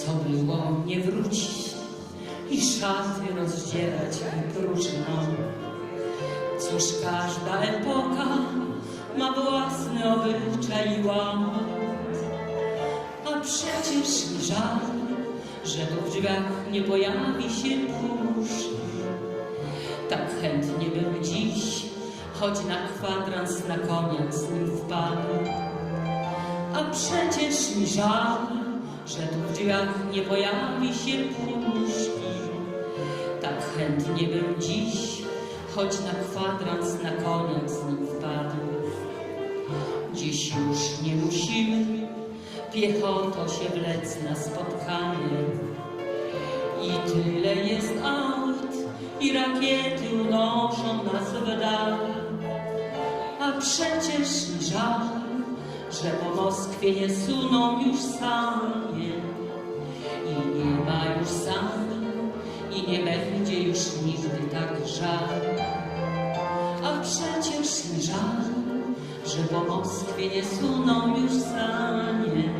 co było nie wrócić i szaty rozdzierać i próżno. Cóż, każda epoka ma własny obyczaj i a przecież żal, że tu w drzwiach nie pojawi się puszki. Tak chętnie bym dziś, choć na kwadrans na konia z nim wpadł. A przecież mi żal, że tu w drzwiach nie pojawi się puszki. Tak chętnie bym dziś, choć na kwadrans na konia z nim wpadł. Dziś już nie musimy piechotą się wlec na spotkanie. I tyle jest aut i rakiety unoszą nas w dal. A przecież żal, że po Moskwie nie suną już sanie. I nie ma już sami i nie będzie już nigdy tak żal. A przecież mi żal, że po Moskwie nie suną już sanie.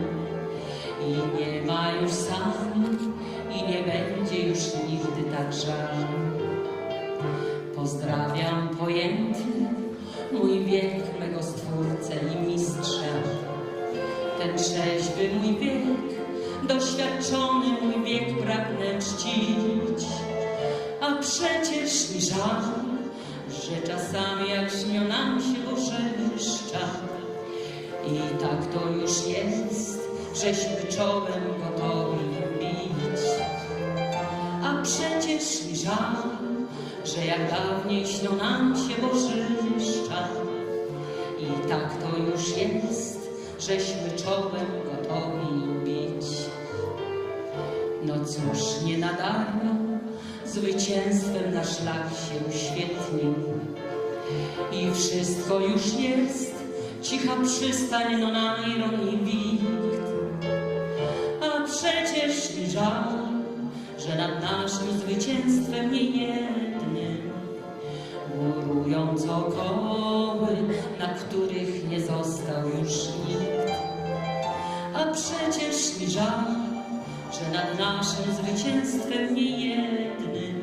I nie ma już sami i nie będzie już nigdy tak żal. Pozdrawiam pojętny mój wiek mego stwórcę i mistrza. Trzeźwy mój wiek, doświadczony mój wiek pragnę czcić. A przecież mi żal, że czasami jak śnią nam się bożyszcza. I tak to już jest, żeśmy czołem gotowi bić. A przecież mi żal, że jak dawniej śnią nam się bożyszcza. I tak to już jest, żeśmy No cóż, nie na darmo zwycięstwem nasz szlak się uświetnił. I wszystko już jest, cicha przystań, no Nairon i. A przecież mi żal, że nad naszym zwycięstwem niejednym górują cokoły, na których nie został już nikt. A przecież mi żal, że nad naszym zwycięstwem niejednym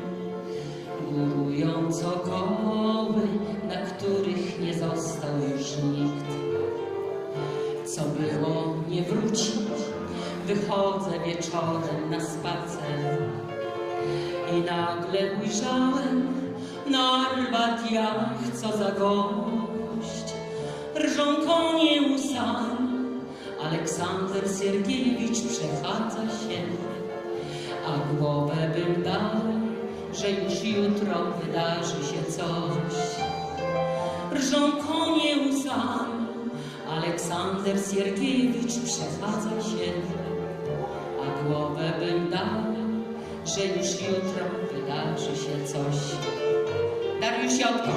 górują cokoły, na których nie został już nikt. Co było, nie wróci, wychodzę wieczorem na spacer i nagle ujrzałem na Arbat jach, co za gość. Rżą konie łusami, Aleksander Siergiewicz przechadza się, a głowę bym dał, że już jutro wydarzy się coś. Rżą konie łusami, Aleksander Siergiewicz przechadza się, a głowę bym dał, że już jutro wydarzy się coś. Dariusz Jotko.